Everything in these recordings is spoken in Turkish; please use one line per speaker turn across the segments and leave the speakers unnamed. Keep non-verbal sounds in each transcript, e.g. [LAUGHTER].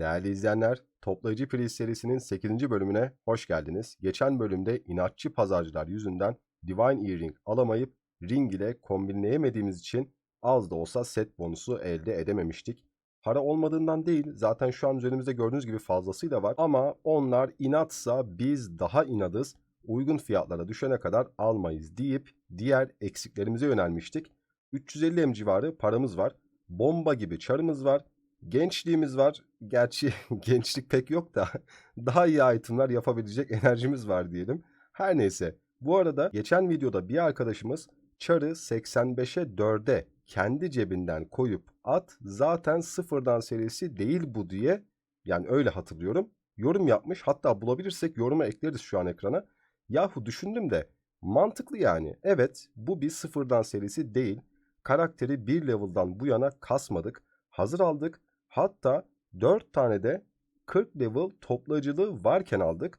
Değerli izleyenler, Toplayıcı Priz serisinin 8. bölümüne hoş geldiniz. Geçen bölümde inatçı pazarcılar yüzünden Divine Earring alamayıp Ring ile kombinleyemediğimiz için az da olsa set bonusu elde edememiştik. Para olmadığından değil, zaten şu an üzerimizde gördüğünüz gibi fazlasıyla var. Ama onlar inatsa biz daha inadız, uygun fiyatlara düşene kadar almayız deyip diğer eksiklerimize yönelmiştik. 350 M civarı paramız var. Bomba gibi çarımız var. Gençliğimiz var. Gerçi [LAUGHS] gençlik pek yok da [LAUGHS] daha iyi itemler yapabilecek [LAUGHS] enerjimiz var diyelim. Her neyse. Bu arada geçen videoda bir arkadaşımız çarı 85'e 4'e kendi cebinden koyup at zaten sıfırdan serisi değil bu diye yani öyle hatırlıyorum. Yorum yapmış. Hatta bulabilirsek yoruma ekleriz şu an ekrana. Yahu düşündüm de mantıklı yani. Evet bu bir sıfırdan serisi değil. Karakteri bir level'dan bu yana kasmadık. Hazır aldık. Hatta 4 tane de 40 level toplayıcılığı varken aldık.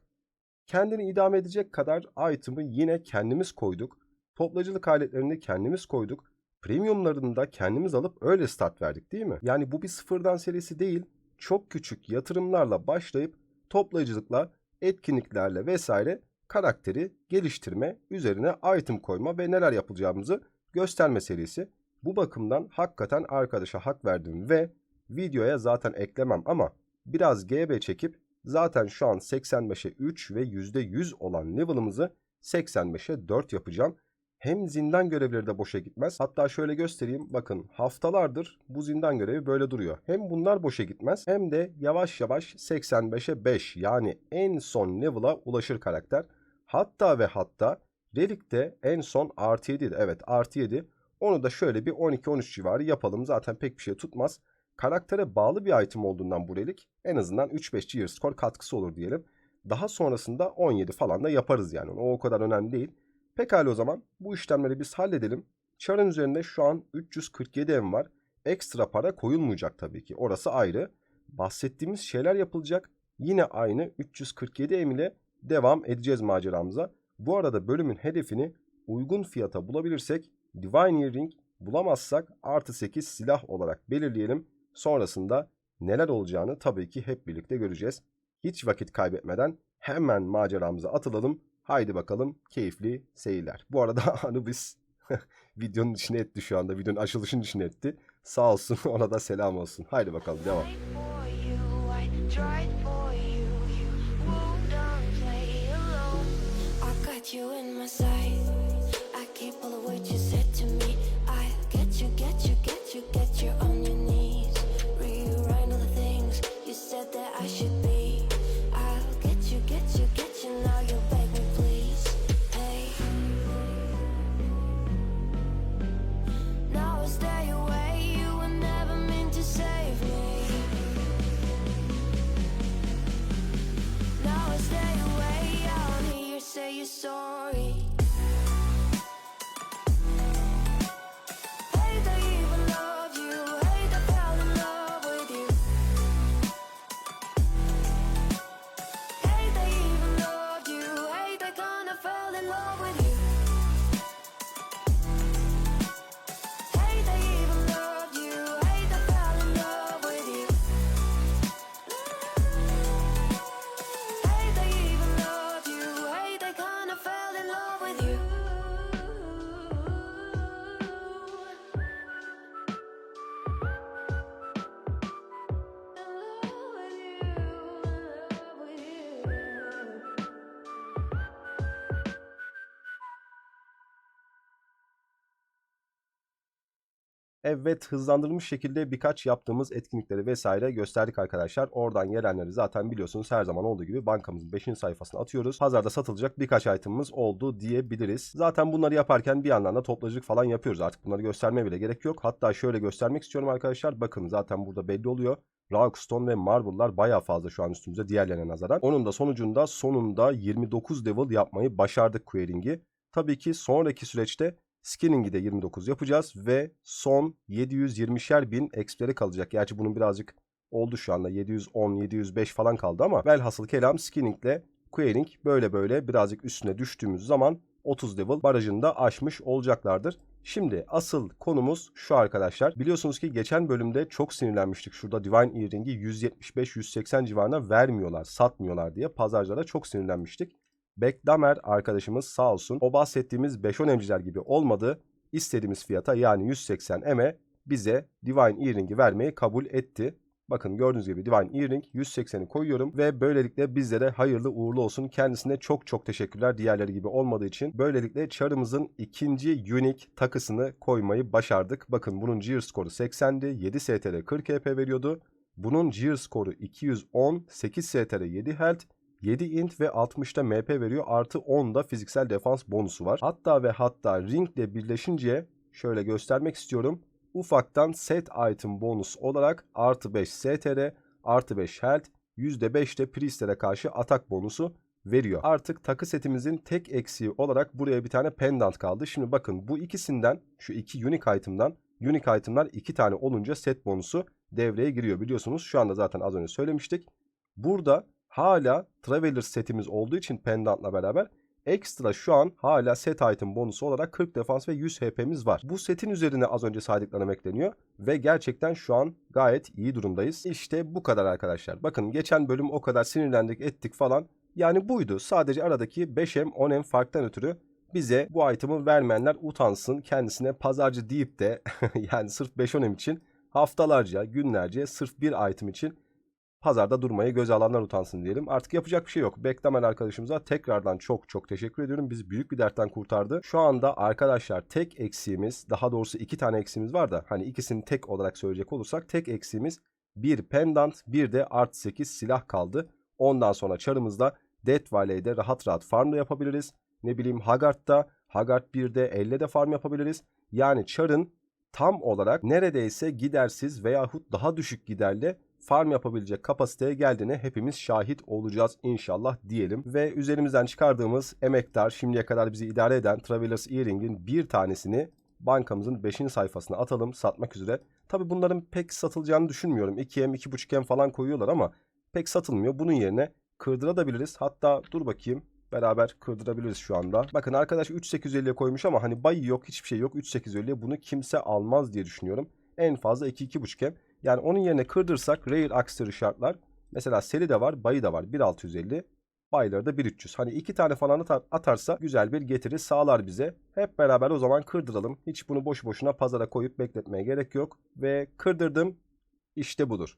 Kendini idame edecek kadar item'ı yine kendimiz koyduk. Toplayıcılık aletlerini kendimiz koyduk. Premiumlarını da kendimiz alıp öyle start verdik değil mi? Yani bu bir sıfırdan serisi değil. Çok küçük yatırımlarla başlayıp toplayıcılıkla, etkinliklerle vesaire karakteri geliştirme, üzerine item koyma ve neler yapacağımızı gösterme serisi. Bu bakımdan hakikaten arkadaşa hak verdim ve videoya zaten eklemem ama biraz GB çekip zaten şu an 85'e 3 ve %100 olan level'ımızı 85'e 4 yapacağım. Hem zindan görevleri de boşa gitmez. Hatta şöyle göstereyim. Bakın haftalardır bu zindan görevi böyle duruyor. Hem bunlar boşa gitmez hem de yavaş yavaş 85'e 5 yani en son level'a ulaşır karakter. Hatta ve hatta Relik'te en son artı 7'di. Evet artı 7. Onu da şöyle bir 12-13 civarı yapalım. Zaten pek bir şey tutmaz. Karaktere bağlı bir item olduğundan bu relik en azından 3-5 gear score katkısı olur diyelim. Daha sonrasında 17 falan da yaparız yani. O o kadar önemli değil. Pekala o zaman bu işlemleri biz halledelim. Çarın üzerinde şu an 347 M var. Ekstra para koyulmayacak tabii ki. Orası ayrı. Bahsettiğimiz şeyler yapılacak. Yine aynı 347 M ile devam edeceğiz maceramıza. Bu arada bölümün hedefini uygun fiyata bulabilirsek Divine Earring bulamazsak artı 8 silah olarak belirleyelim. Sonrasında neler olacağını tabii ki hep birlikte göreceğiz. Hiç vakit kaybetmeden hemen maceramıza atılalım. Haydi bakalım keyifli seyirler. Bu arada [LAUGHS] Anubis [LAUGHS] videonun içine etti şu anda. Videonun açılışının içine etti. Sağ olsun [LAUGHS] ona da selam olsun. Haydi bakalım devam. Evet hızlandırılmış şekilde birkaç yaptığımız etkinlikleri vesaire gösterdik arkadaşlar. Oradan gelenleri zaten biliyorsunuz her zaman olduğu gibi bankamızın 5. sayfasına atıyoruz. Pazarda satılacak birkaç itemimiz oldu diyebiliriz. Zaten bunları yaparken bir yandan da toplayıcılık falan yapıyoruz. Artık bunları göstermeye bile gerek yok. Hatta şöyle göstermek istiyorum arkadaşlar. Bakın zaten burada belli oluyor. Rockstone ve Marble'lar bayağı fazla şu an üstümüzde diğerlerine nazaran. Onun da sonucunda sonunda 29 level yapmayı başardık Quering'i. Tabii ki sonraki süreçte Skinning'i de 29 yapacağız ve son 720'şer bin XP'leri kalacak. Gerçi bunun birazcık oldu şu anda 710, 705 falan kaldı ama velhasıl kelam Skinning'le Queering böyle böyle birazcık üstüne düştüğümüz zaman 30 level barajını da aşmış olacaklardır. Şimdi asıl konumuz şu arkadaşlar. Biliyorsunuz ki geçen bölümde çok sinirlenmiştik. Şurada Divine Earring'i 175-180 civarına vermiyorlar, satmıyorlar diye pazarcılara çok sinirlenmiştik. Bekdamer arkadaşımız sağ olsun o bahsettiğimiz 5-10 emciler gibi olmadı. İstediğimiz fiyata yani 180 M'e bize Divine Earring'i vermeyi kabul etti. Bakın gördüğünüz gibi Divine Earring 180'i koyuyorum ve böylelikle bizlere hayırlı uğurlu olsun. Kendisine çok çok teşekkürler diğerleri gibi olmadığı için. Böylelikle çarımızın ikinci unique takısını koymayı başardık. Bakın bunun gear skoru 80'di. 7 STR 40 HP veriyordu. Bunun gear skoru 210, 8 STR 7 health, 7 int ve 60'da MP veriyor. Artı 10 da fiziksel defans bonusu var. Hatta ve hatta ring ile birleşince şöyle göstermek istiyorum ufaktan set item bonus olarak artı 5 STR, artı 5 health, %5 de priestlere karşı atak bonusu veriyor. Artık takı setimizin tek eksiği olarak buraya bir tane pendant kaldı. Şimdi bakın bu ikisinden şu iki unique item'dan unique item'lar iki tane olunca set bonusu devreye giriyor biliyorsunuz. Şu anda zaten az önce söylemiştik. Burada hala Traveler setimiz olduğu için pendantla beraber Ekstra şu an hala set item bonusu olarak 40 defans ve 100 HP'miz var. Bu setin üzerine az önce saydıklarım ekleniyor ve gerçekten şu an gayet iyi durumdayız. İşte bu kadar arkadaşlar. Bakın geçen bölüm o kadar sinirlendik ettik falan. Yani buydu. Sadece aradaki 5M 10M farktan ötürü bize bu item'ı vermeyenler utansın. Kendisine pazarcı deyip de [LAUGHS] yani sırf 5-10M için haftalarca, günlerce sırf bir item için pazarda durmayı göze alanlar utansın diyelim. Artık yapacak bir şey yok. Beklemen arkadaşımıza tekrardan çok çok teşekkür ediyorum. Bizi büyük bir dertten kurtardı. Şu anda arkadaşlar tek eksiğimiz daha doğrusu iki tane eksiğimiz var da hani ikisini tek olarak söyleyecek olursak tek eksiğimiz bir pendant bir de art 8 silah kaldı. Ondan sonra çarımızda Death Valley'de rahat rahat farm da yapabiliriz. Ne bileyim Haggard'da Haggard 1'de 50 de farm yapabiliriz. Yani çarın tam olarak neredeyse gidersiz veyahut daha düşük giderli farm yapabilecek kapasiteye geldiğine hepimiz şahit olacağız inşallah diyelim. Ve üzerimizden çıkardığımız emektar şimdiye kadar bizi idare eden Travelers Earring'in bir tanesini bankamızın 5. sayfasına atalım satmak üzere. Tabi bunların pek satılacağını düşünmüyorum. 2M 2.5M falan koyuyorlar ama pek satılmıyor. Bunun yerine kırdırabiliriz. Hatta dur bakayım beraber kırdırabiliriz şu anda. Bakın arkadaş 3850'ye koymuş ama hani bayı yok hiçbir şey yok 3850'ye bunu kimse almaz diye düşünüyorum. En fazla 2-2.5M. Yani onun yerine kırdırsak Rare Aksırı şartlar. Mesela seri de var, bayı da var. 1650. Bayları da 1300. Hani iki tane falan atarsa güzel bir getiri sağlar bize. Hep beraber o zaman kırdıralım. Hiç bunu boş boşuna pazara koyup bekletmeye gerek yok. Ve kırdırdım. İşte budur.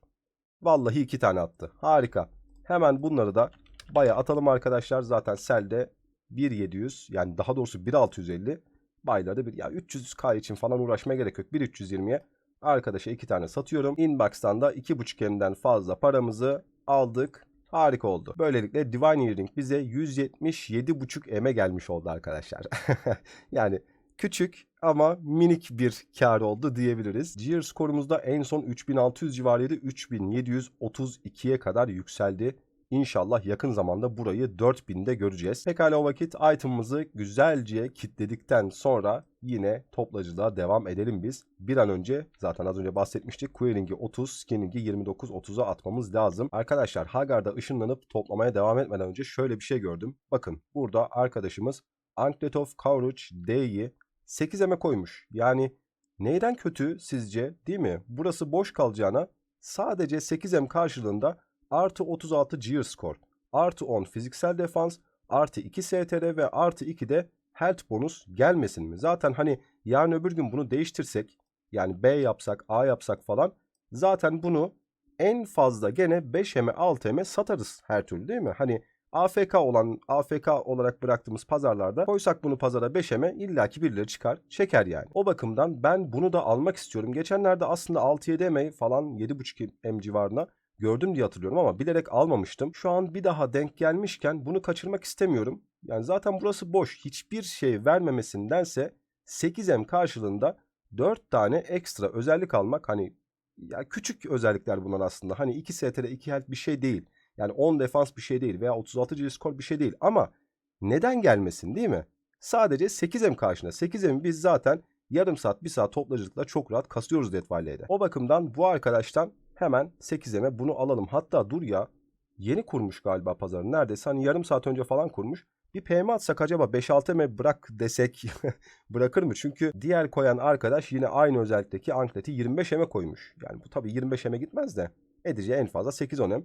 Vallahi iki tane attı. Harika. Hemen bunları da baya atalım arkadaşlar. Zaten selde 1700 yani daha doğrusu 1650. Baylarda bir ya 300k için falan uğraşmaya gerek yok. 1320'ye Arkadaşa iki tane satıyorum. Inbox'tan da 2.5 M'den fazla paramızı aldık. Harika oldu. Böylelikle Divine Earring bize 177.5 M'e gelmiş oldu arkadaşlar. [LAUGHS] yani küçük ama minik bir kar oldu diyebiliriz. Gear skorumuzda en son 3600 civarıydı. 3732'ye kadar yükseldi. İnşallah yakın zamanda burayı 4000'de göreceğiz. Pekala o vakit item'ımızı güzelce kitledikten sonra yine toplacılığa devam edelim biz. Bir an önce zaten az önce bahsetmiştik. Queering'i 30, Skinning'i 29-30'a atmamız lazım. Arkadaşlar Hagar'da ışınlanıp toplamaya devam etmeden önce şöyle bir şey gördüm. Bakın burada arkadaşımız Anklet of Courage D'yi 8'eme koymuş. Yani neyden kötü sizce değil mi? Burası boş kalacağına sadece 8M karşılığında artı 36 gear score, artı 10 fiziksel defans, artı 2 STR ve artı 2 de health bonus gelmesin mi? Zaten hani yarın öbür gün bunu değiştirsek yani B yapsak A yapsak falan zaten bunu en fazla gene 5M 6M satarız her türlü değil mi? Hani AFK olan AFK olarak bıraktığımız pazarlarda koysak bunu pazara 5M'e illaki birileri çıkar çeker yani. O bakımdan ben bunu da almak istiyorum. Geçenlerde aslında 6-7 M falan 7.5 M civarına gördüm diye hatırlıyorum ama bilerek almamıştım. Şu an bir daha denk gelmişken bunu kaçırmak istemiyorum. Yani zaten burası boş. Hiçbir şey vermemesindense 8M karşılığında 4 tane ekstra özellik almak hani ya küçük özellikler bunlar aslında. Hani 2 STR 2 health bir şey değil. Yani 10 defans bir şey değil veya 36 G skor bir şey değil ama neden gelmesin değil mi? Sadece 8M karşına. 8M'i biz zaten yarım saat bir saat toplacılıkla çok rahat kasıyoruz Death Valley'de. O bakımdan bu arkadaştan hemen 8M'e bunu alalım. Hatta dur ya Yeni kurmuş galiba pazarı. Neredeyse hani yarım saat önce falan kurmuş. Bir PM atsak acaba 5-6 M bırak desek [LAUGHS] bırakır mı? Çünkü diğer koyan arkadaş yine aynı özellikteki Anklet'i 25 M'e koymuş. Yani bu tabii 25 M'e gitmez de edeceği en fazla 8-10 M.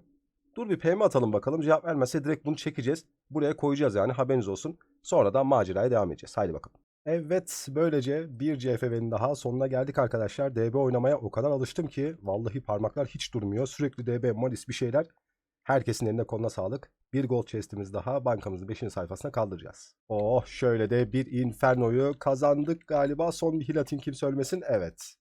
Dur bir PM atalım bakalım. Cevap vermezse direkt bunu çekeceğiz. Buraya koyacağız yani haberiniz olsun. Sonra da maceraya devam edeceğiz. Haydi bakalım. Evet böylece bir CFV'nin daha sonuna geldik arkadaşlar. DB oynamaya o kadar alıştım ki vallahi parmaklar hiç durmuyor. Sürekli DB, Malis bir şeyler. Herkesin eline koluna sağlık. Bir gold chest'imiz daha bankamızın 5. sayfasına kaldıracağız. Oh şöyle de bir Inferno'yu kazandık galiba. Son bir Hilatin kim söylemesin? Evet.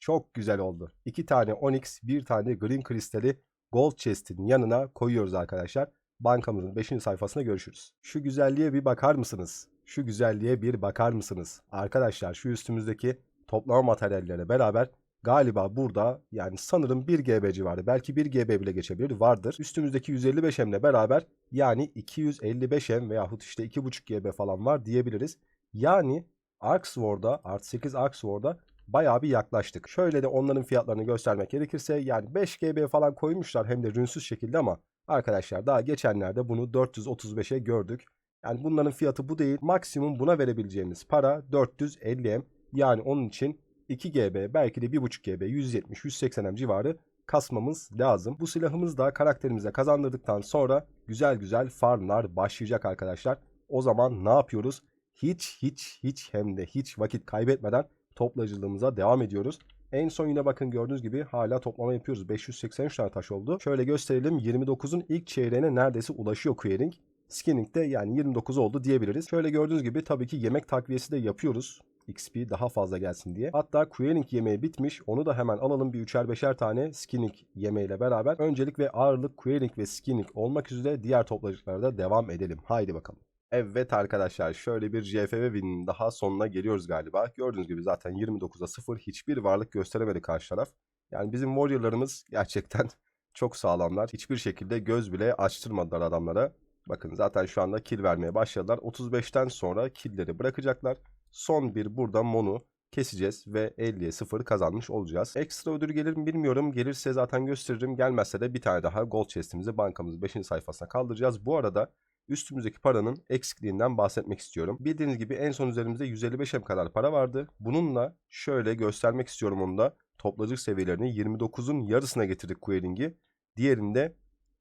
Çok güzel oldu. İki tane Onyx, bir tane Green Kristali Gold Chest'in yanına koyuyoruz arkadaşlar. Bankamızın 5. sayfasına görüşürüz. Şu güzelliğe bir bakar mısınız? Şu güzelliğe bir bakar mısınız? Arkadaşlar şu üstümüzdeki toplama materyallere beraber galiba burada yani sanırım 1 GB civarı belki 1 GB bile geçebilir vardır. Üstümüzdeki 155 M ile beraber yani 255 M veyahut işte 2.5 GB falan var diyebiliriz. Yani Arksword'a Art 8 Arksword'a bayağı bir yaklaştık. Şöyle de onların fiyatlarını göstermek gerekirse yani 5 GB falan koymuşlar hem de rünsüz şekilde ama arkadaşlar daha geçenlerde bunu 435'e gördük. Yani bunların fiyatı bu değil. Maksimum buna verebileceğimiz para 450 M. Yani onun için 2 GB belki de 1.5 GB 170-180 M civarı kasmamız lazım. Bu silahımız da karakterimize kazandırdıktan sonra güzel güzel farmlar başlayacak arkadaşlar. O zaman ne yapıyoruz? Hiç hiç hiç hem de hiç vakit kaybetmeden toplayıcılığımıza devam ediyoruz. En son yine bakın gördüğünüz gibi hala toplama yapıyoruz. 583 tane taş oldu. Şöyle gösterelim. 29'un ilk çeyreğine neredeyse ulaşıyor Queering. Skinning de yani 29 oldu diyebiliriz. Şöyle gördüğünüz gibi tabii ki yemek takviyesi de yapıyoruz. XP daha fazla gelsin diye. Hatta Queering yemeği bitmiş. Onu da hemen alalım bir üçer beşer tane Skinning yemeğiyle beraber. Öncelik ve ağırlık Queering ve Skinning olmak üzere diğer toplayıcılara da devam edelim. Haydi bakalım. Evet arkadaşlar şöyle bir CFV win daha sonuna geliyoruz galiba. Gördüğünüz gibi zaten 29'a 0 hiçbir varlık gösteremedi karşı taraf. Yani bizim warrior'larımız gerçekten [LAUGHS] çok sağlamlar. Hiçbir şekilde göz bile açtırmadılar adamlara. Bakın zaten şu anda kill vermeye başladılar. 35'ten sonra killleri bırakacaklar. Son bir burada Mon'u keseceğiz ve 50'ye 0 kazanmış olacağız. Ekstra ödül gelir mi bilmiyorum. Gelirse zaten gösteririm. Gelmezse de bir tane daha gold chest'imizi bankamızın 5. sayfasına kaldıracağız. Bu arada üstümüzdeki paranın eksikliğinden bahsetmek istiyorum. Bildiğiniz gibi en son üzerimizde 155 M kadar para vardı. Bununla şöyle göstermek istiyorum onu da. Toplacık seviyelerini 29'un yarısına getirdik Queering'i. Diğerinde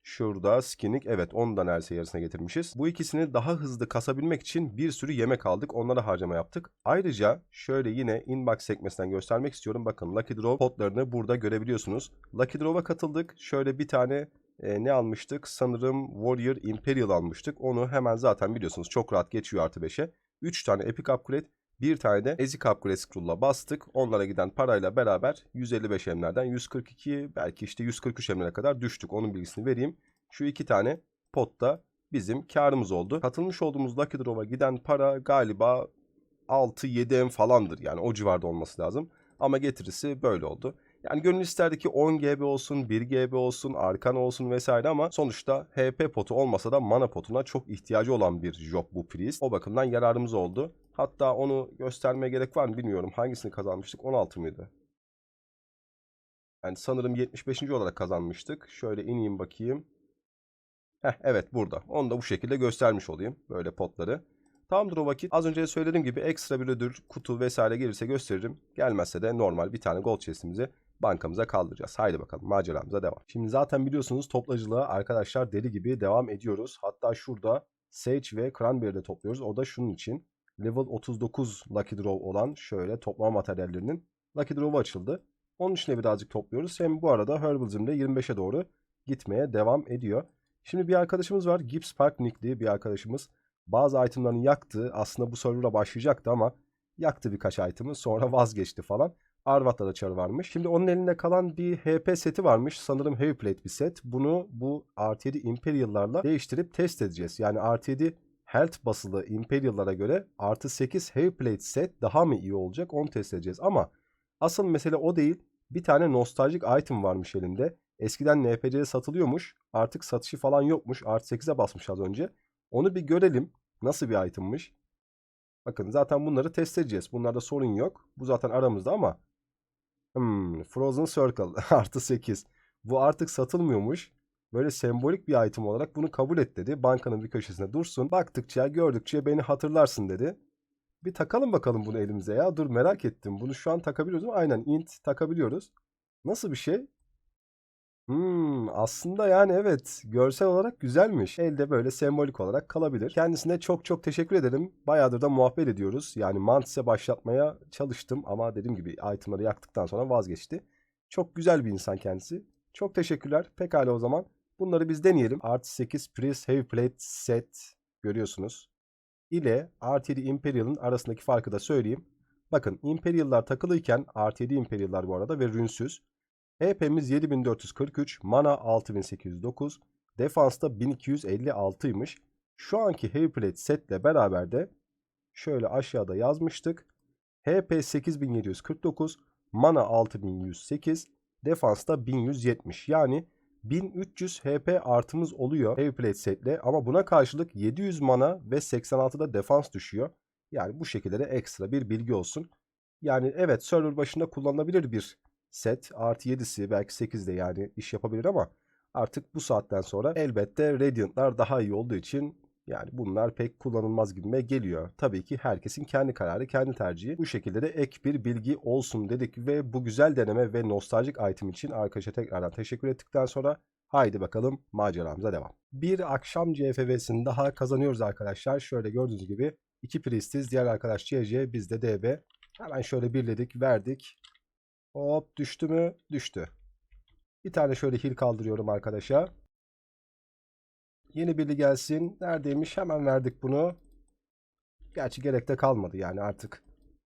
Şurada skinnik evet onu da neredeyse yarısına getirmişiz. Bu ikisini daha hızlı kasabilmek için bir sürü yemek aldık. Onlara harcama yaptık. Ayrıca şöyle yine inbox sekmesinden göstermek istiyorum. Bakın Lucky Draw kodlarını burada görebiliyorsunuz. Lucky Draw'a katıldık. Şöyle bir tane e, ne almıştık? Sanırım Warrior Imperial almıştık. Onu hemen zaten biliyorsunuz çok rahat geçiyor artı 5'e. 3 tane Epic Upgrade bir tane de Ezik Upgrade Scroll'la bastık. Onlara giden parayla beraber 155 emlerden 142 belki işte 143 emlere kadar düştük. Onun bilgisini vereyim. Şu iki tane potta bizim karımız oldu. Katılmış olduğumuz Lucky Draw'a giden para galiba 6-7 em falandır. Yani o civarda olması lazım. Ama getirisi böyle oldu. Yani gönül isterdi ki 10 GB olsun, 1 GB olsun, arkan olsun vesaire ama sonuçta HP potu olmasa da mana potuna çok ihtiyacı olan bir job bu priest. O bakımdan yararımız oldu. Hatta onu göstermeye gerek var mı bilmiyorum. Hangisini kazanmıştık? 16 mıydı? Yani sanırım 75. olarak kazanmıştık. Şöyle ineyim bakayım. Heh, evet burada. Onu da bu şekilde göstermiş olayım. Böyle potları. Tamamdır o vakit. Az önce söylediğim gibi ekstra bir ödül, kutu vesaire gelirse gösteririm. Gelmezse de normal bir tane gold chest'imizi bankamıza kaldıracağız. Haydi bakalım maceramıza devam. Şimdi zaten biliyorsunuz toplacılığa arkadaşlar deli gibi devam ediyoruz. Hatta şurada Sage ve Cranberry'de topluyoruz. O da şunun için. Level 39 Lucky Draw olan şöyle toplama materyallerinin Lucky Draw'u açıldı. Onun için birazcık topluyoruz. Hem bu arada Herbalism de 25'e doğru gitmeye devam ediyor. Şimdi bir arkadaşımız var. Gibbs Park Nick diye bir arkadaşımız. Bazı itemlerini yaktı. Aslında bu server'a başlayacaktı ama yaktı birkaç item'ı. Sonra [LAUGHS] vazgeçti falan. Arvat'ta da çarı varmış. Şimdi onun elinde kalan bir HP seti varmış. Sanırım Heavy Plate bir set. Bunu bu artı 7 Imperial'larla değiştirip test edeceğiz. Yani artı 7 Health basılı Imperial'lara göre artı 8 Heavy Plate set daha mı iyi olacak onu test edeceğiz. Ama asıl mesele o değil. Bir tane nostaljik item varmış elinde. Eskiden NPC'de satılıyormuş. Artık satışı falan yokmuş. Artı 8'e basmış az önce. Onu bir görelim. Nasıl bir itemmiş. Bakın zaten bunları test edeceğiz. Bunlarda sorun yok. Bu zaten aramızda ama. Hmm, Frozen Circle [LAUGHS] artı 8. Bu artık satılmıyormuş. Böyle sembolik bir item olarak bunu kabul et dedi. Bankanın bir köşesinde dursun. Baktıkça, gördükçe beni hatırlarsın dedi. Bir takalım bakalım bunu elimize ya. Dur merak ettim. Bunu şu an takabiliyoruz mu? Aynen int takabiliyoruz. Nasıl bir şey? Hmm, aslında yani evet görsel olarak güzelmiş. Elde böyle sembolik olarak kalabilir. Kendisine çok çok teşekkür ederim. Bayağıdır da muhabbet ediyoruz. Yani Mantis'e başlatmaya çalıştım ama dediğim gibi itemları yaktıktan sonra vazgeçti. Çok güzel bir insan kendisi. Çok teşekkürler. Pekala o zaman. Bunları biz deneyelim. Artı 8 Priest Heavy Plate Set görüyorsunuz. ile Art 7 Imperial'ın arasındaki farkı da söyleyeyim. Bakın Imperial'lar takılıyken Art 7 Imperial'lar bu arada ve rünsüz. HP'miz 7443, mana 6809, defansta 1256'ymış. Şu anki Heavy Plate setle beraber de şöyle aşağıda yazmıştık. HP 8749, mana 6108, defansta 1170. Yani 1300 HP artımız oluyor Heavy setle ama buna karşılık 700 mana ve 86'da defans düşüyor. Yani bu şekilde de ekstra bir bilgi olsun. Yani evet server başında kullanılabilir bir set. Artı 7'si belki 8'de yani iş yapabilir ama artık bu saatten sonra elbette Radiant'lar daha iyi olduğu için yani bunlar pek kullanılmaz gibime geliyor. Tabii ki herkesin kendi kararı, kendi tercihi. Bu şekilde de ek bir bilgi olsun dedik ve bu güzel deneme ve nostaljik item için arkadaşa tekrardan teşekkür ettikten sonra haydi bakalım maceramıza devam. Bir akşam CFV'sini daha kazanıyoruz arkadaşlar. Şöyle gördüğünüz gibi iki priestiz, diğer arkadaş CC, biz de DB. Hemen şöyle birledik, verdik. Hop düştü mü? Düştü. Bir tane şöyle heal kaldırıyorum arkadaşa. Yeni biri gelsin. Neredeymiş? Hemen verdik bunu. Gerçi gerek de kalmadı yani artık.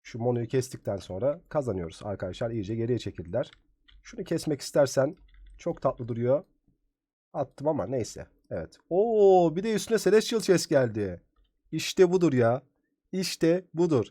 Şu monoyu kestikten sonra kazanıyoruz arkadaşlar. iyice geriye çekildiler. Şunu kesmek istersen çok tatlı duruyor. Attım ama neyse. Evet. Oo bir de üstüne Celestial Chest geldi. İşte budur ya. İşte budur.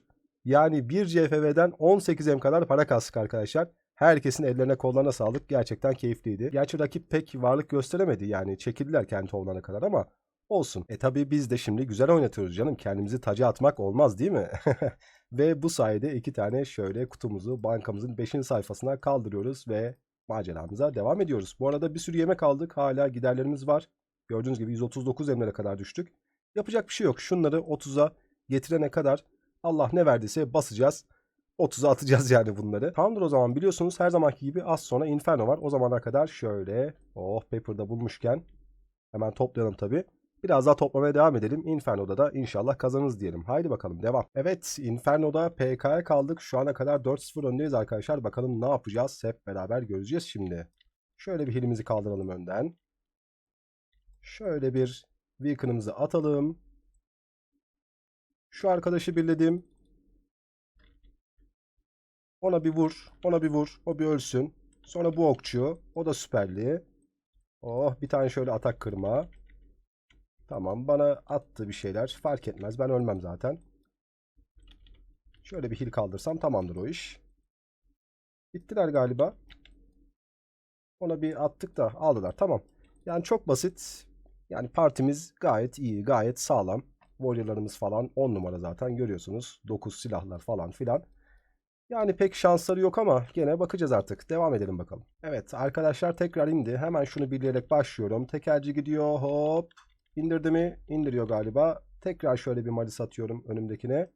Yani bir CFV'den 18M kadar para kastık arkadaşlar. Herkesin ellerine kollarına sağlık. Gerçekten keyifliydi. Gerçi rakip pek varlık gösteremedi. Yani çekildiler kendi tovlarına kadar ama olsun. E tabi biz de şimdi güzel oynatıyoruz canım. Kendimizi taca atmak olmaz değil mi? [LAUGHS] ve bu sayede iki tane şöyle kutumuzu bankamızın 5. sayfasına kaldırıyoruz ve maceramıza devam ediyoruz. Bu arada bir sürü yemek aldık. Hala giderlerimiz var. Gördüğünüz gibi 139 emlere kadar düştük. Yapacak bir şey yok. Şunları 30'a getirene kadar Allah ne verdiyse basacağız. 30'a atacağız yani bunları. Tamamdır o zaman biliyorsunuz her zamanki gibi az sonra Inferno var. O zamana kadar şöyle oh Paper'da bulmuşken hemen toplayalım tabi. Biraz daha toplamaya devam edelim. Inferno'da da inşallah kazanırız diyelim. Haydi bakalım devam. Evet Inferno'da PK'ya kaldık. Şu ana kadar 4-0 öndeyiz arkadaşlar. Bakalım ne yapacağız hep beraber göreceğiz şimdi. Şöyle bir hilimizi kaldıralım önden. Şöyle bir Beacon'ımızı atalım. Şu arkadaşı birledim. Ona bir vur. Ona bir vur. O bir ölsün. Sonra bu okçu. O da süperli. Oh bir tane şöyle atak kırma. Tamam bana attı bir şeyler. Fark etmez. Ben ölmem zaten. Şöyle bir hil kaldırsam tamamdır o iş. Bittiler galiba. Ona bir attık da aldılar. Tamam. Yani çok basit. Yani partimiz gayet iyi. Gayet sağlam. Warrior'larımız falan 10 numara zaten görüyorsunuz. 9 silahlar falan filan. Yani pek şansları yok ama gene bakacağız artık. Devam edelim bakalım. Evet arkadaşlar tekrar indi. Hemen şunu birleyerek başlıyorum. Tekerci gidiyor hop. İndirdi mi? İndiriyor galiba. Tekrar şöyle bir malis atıyorum önümdekine.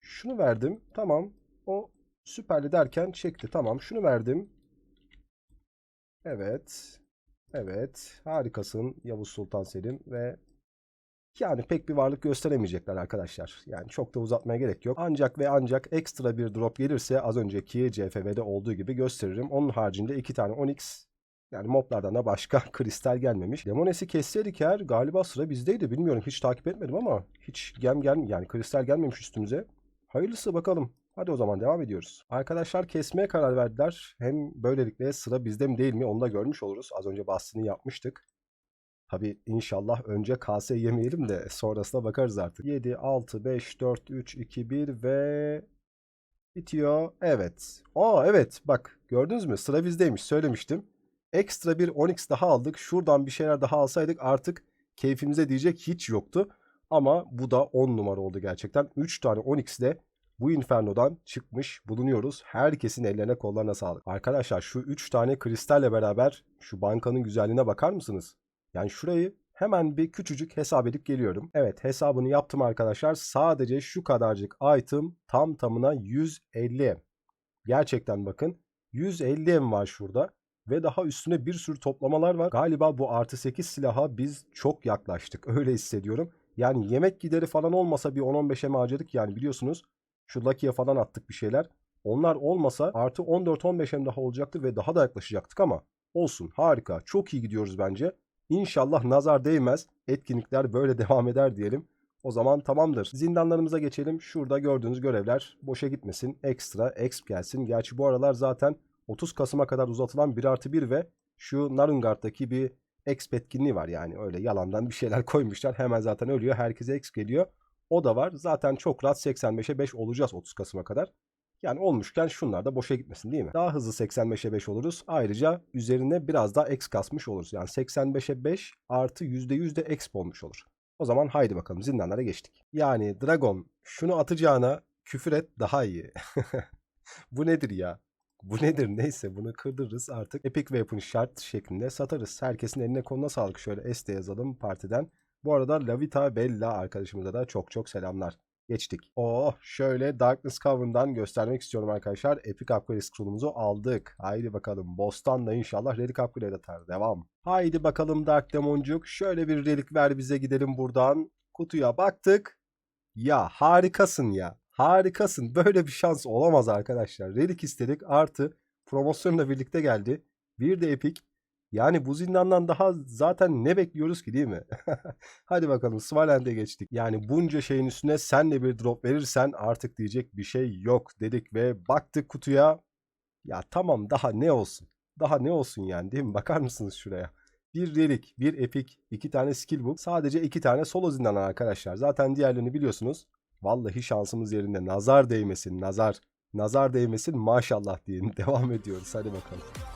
Şunu verdim. Tamam. O süperli derken çekti. Tamam. Şunu verdim. Evet. Evet. Harikasın Yavuz Sultan Selim ve yani pek bir varlık gösteremeyecekler arkadaşlar. Yani çok da uzatmaya gerek yok. Ancak ve ancak ekstra bir drop gelirse az önceki CFV'de olduğu gibi gösteririm. Onun haricinde iki tane Onyx yani moblardan da başka [LAUGHS] kristal gelmemiş. Demones'i kesseydik eğer galiba sıra bizdeydi. Bilmiyorum hiç takip etmedim ama hiç gem gel yani kristal gelmemiş üstümüze. Hayırlısı bakalım. Hadi o zaman devam ediyoruz. Arkadaşlar kesmeye karar verdiler. Hem böylelikle sıra bizde mi değil mi onu da görmüş oluruz. Az önce bahsini yapmıştık. Tabi inşallah önce KS yemeyelim de sonrasına bakarız artık. 7, 6, 5, 4, 3, 2, 1 ve bitiyor. Evet. Aa evet bak gördünüz mü sıra bizdeymiş söylemiştim. Ekstra bir Onyx daha aldık. Şuradan bir şeyler daha alsaydık artık keyfimize diyecek hiç yoktu. Ama bu da 10 numara oldu gerçekten. 3 tane Onyx ile bu infernodan çıkmış bulunuyoruz. Herkesin ellerine kollarına sağlık. Arkadaşlar şu 3 tane kristalle beraber şu bankanın güzelliğine bakar mısınız? Yani şurayı hemen bir küçücük hesap edip geliyorum. Evet hesabını yaptım arkadaşlar. Sadece şu kadarcık item tam tamına 150. Gerçekten bakın 150 em var şurada. Ve daha üstüne bir sürü toplamalar var. Galiba bu artı 8 silaha biz çok yaklaştık. [LAUGHS] Öyle hissediyorum. Yani yemek gideri falan olmasa bir 10-15 em harcadık yani biliyorsunuz. Şu Lucky'ye falan attık bir şeyler. Onlar olmasa artı 14-15 em daha olacaktı ve daha da yaklaşacaktık ama olsun harika. Çok iyi gidiyoruz bence. İnşallah nazar değmez. Etkinlikler böyle [LAUGHS] devam eder diyelim. O zaman tamamdır. Zindanlarımıza geçelim. Şurada gördüğünüz görevler boşa gitmesin. Ekstra, exp gelsin. Gerçi bu aralar zaten 30 Kasım'a kadar uzatılan 1 artı 1 ve şu Narungard'daki bir exp etkinliği var. Yani öyle yalandan bir şeyler [LAUGHS] koymuşlar. Hemen zaten ölüyor. Herkese exp geliyor. O da var. Zaten çok rahat 85'e 5 olacağız 30 Kasım'a kadar. Yani olmuşken şunlar da boşa gitmesin değil mi? Daha hızlı 85'e 5 oluruz. Ayrıca üzerine biraz daha X kasmış oluruz. Yani 85'e 5 artı %100 de exp olmuş olur. O zaman haydi bakalım zindanlara geçtik. Yani Dragon şunu atacağına küfür et daha iyi. [LAUGHS] Bu nedir ya? Bu nedir? Neyse bunu kırdırırız artık. Epic Weapon şart şeklinde satarız. Herkesin eline koluna sağlık. Şöyle S yazalım partiden. Bu arada Lavita Bella arkadaşımıza da çok çok selamlar. Geçtik. Oh şöyle Darkness Coven'dan göstermek istiyorum arkadaşlar. Epic Upgrade scroll'umuzu aldık. Haydi bakalım. Boss'tan da inşallah Relic Upgrade atar. Devam. Haydi bakalım Dark Demoncuk. Şöyle bir Relic ver bize gidelim buradan. Kutuya baktık. Ya harikasın ya. Harikasın. Böyle bir şans olamaz arkadaşlar. Relic istedik artı promosyonla birlikte geldi. Bir de Epic. Yani bu zindandan daha zaten ne bekliyoruz ki değil mi? [LAUGHS] Hadi bakalım Svalen'de geçtik. Yani bunca şeyin üstüne sen de bir drop verirsen artık diyecek bir şey yok dedik ve baktık kutuya. Ya tamam daha ne olsun? Daha ne olsun yani değil mi? Bakar mısınız şuraya? Bir relik, bir epik, iki tane skill book. Sadece iki tane solo zindan arkadaşlar. Zaten diğerlerini biliyorsunuz. Vallahi şansımız yerinde. Nazar değmesin, nazar. Nazar değmesin maşallah diyelim. [LAUGHS] Devam ediyoruz. Hadi bakalım.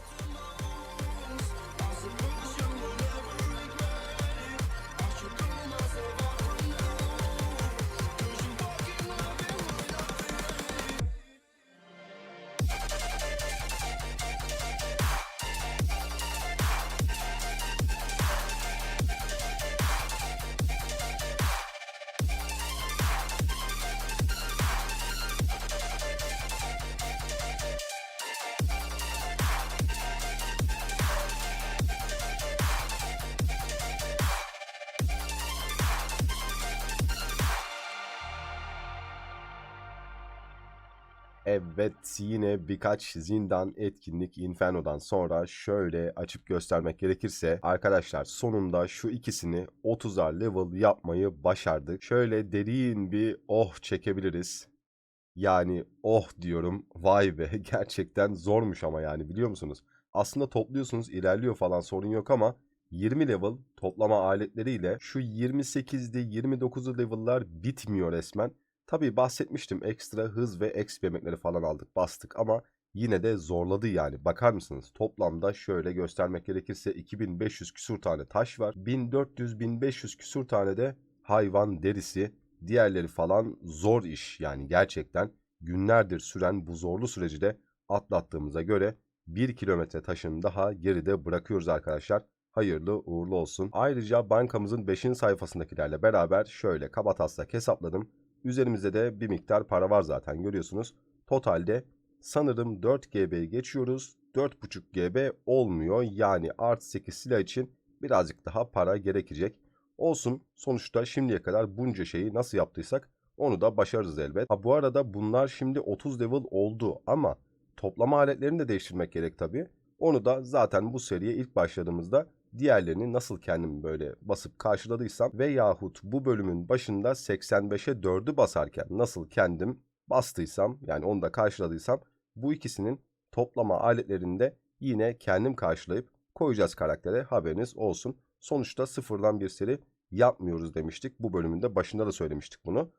Evet yine birkaç zindan etkinlik Inferno'dan sonra şöyle açıp göstermek gerekirse arkadaşlar sonunda şu ikisini 30'ar level yapmayı başardık. Şöyle derin bir oh çekebiliriz. Yani oh diyorum vay be [LAUGHS] gerçekten zormuş ama yani biliyor musunuz? Aslında topluyorsunuz ilerliyor falan sorun yok ama 20 level toplama aletleriyle şu 28'li 29'lu level'lar bitmiyor resmen. Tabii bahsetmiştim ekstra hız ve exp yemekleri falan aldık bastık ama yine de zorladı yani. Bakar mısınız? Toplamda şöyle göstermek gerekirse 2500 küsur tane taş var. 1400-1500 küsur tane de hayvan derisi. Diğerleri falan zor iş yani gerçekten günlerdir süren bu zorlu süreci de atlattığımıza göre 1 kilometre taşını daha geride bırakıyoruz arkadaşlar. Hayırlı uğurlu olsun. Ayrıca bankamızın 5. sayfasındakilerle beraber şöyle kabataslak hesapladım. Üzerimizde de bir miktar para var zaten görüyorsunuz. Totalde sanırım 4 GB'yi geçiyoruz. 4.5 GB olmuyor. Yani artı 8 silah için birazcık daha para gerekecek. Olsun sonuçta şimdiye kadar bunca şeyi nasıl yaptıysak onu da başarırız elbet. Ha bu arada bunlar şimdi 30 level oldu ama toplama aletlerini de değiştirmek gerek tabi. Onu da zaten bu seriye ilk başladığımızda diğerlerini nasıl kendim böyle basıp karşıladıysam ve yahut bu bölümün başında 85'e 4'ü basarken nasıl kendim bastıysam yani onu da karşıladıysam bu ikisinin toplama aletlerini de yine kendim karşılayıp koyacağız karaktere haberiniz olsun. Sonuçta sıfırdan bir seri yapmıyoruz demiştik. Bu bölümün de başında da söylemiştik bunu.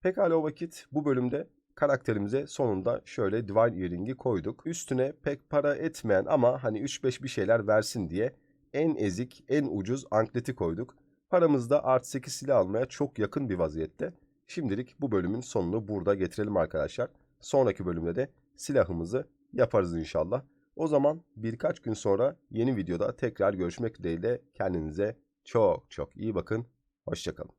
Pekala o vakit bu bölümde karakterimize sonunda şöyle Divine Earring'i koyduk. Üstüne pek para etmeyen ama hani 3-5 bir şeyler versin diye en ezik, en ucuz ankleti koyduk. Paramız da artı 8 silah almaya çok yakın bir vaziyette. Şimdilik bu bölümün sonunu burada getirelim arkadaşlar. Sonraki bölümde de silahımızı yaparız inşallah. O zaman birkaç gün sonra yeni videoda tekrar görüşmek dileğiyle kendinize çok çok iyi bakın. Hoşçakalın.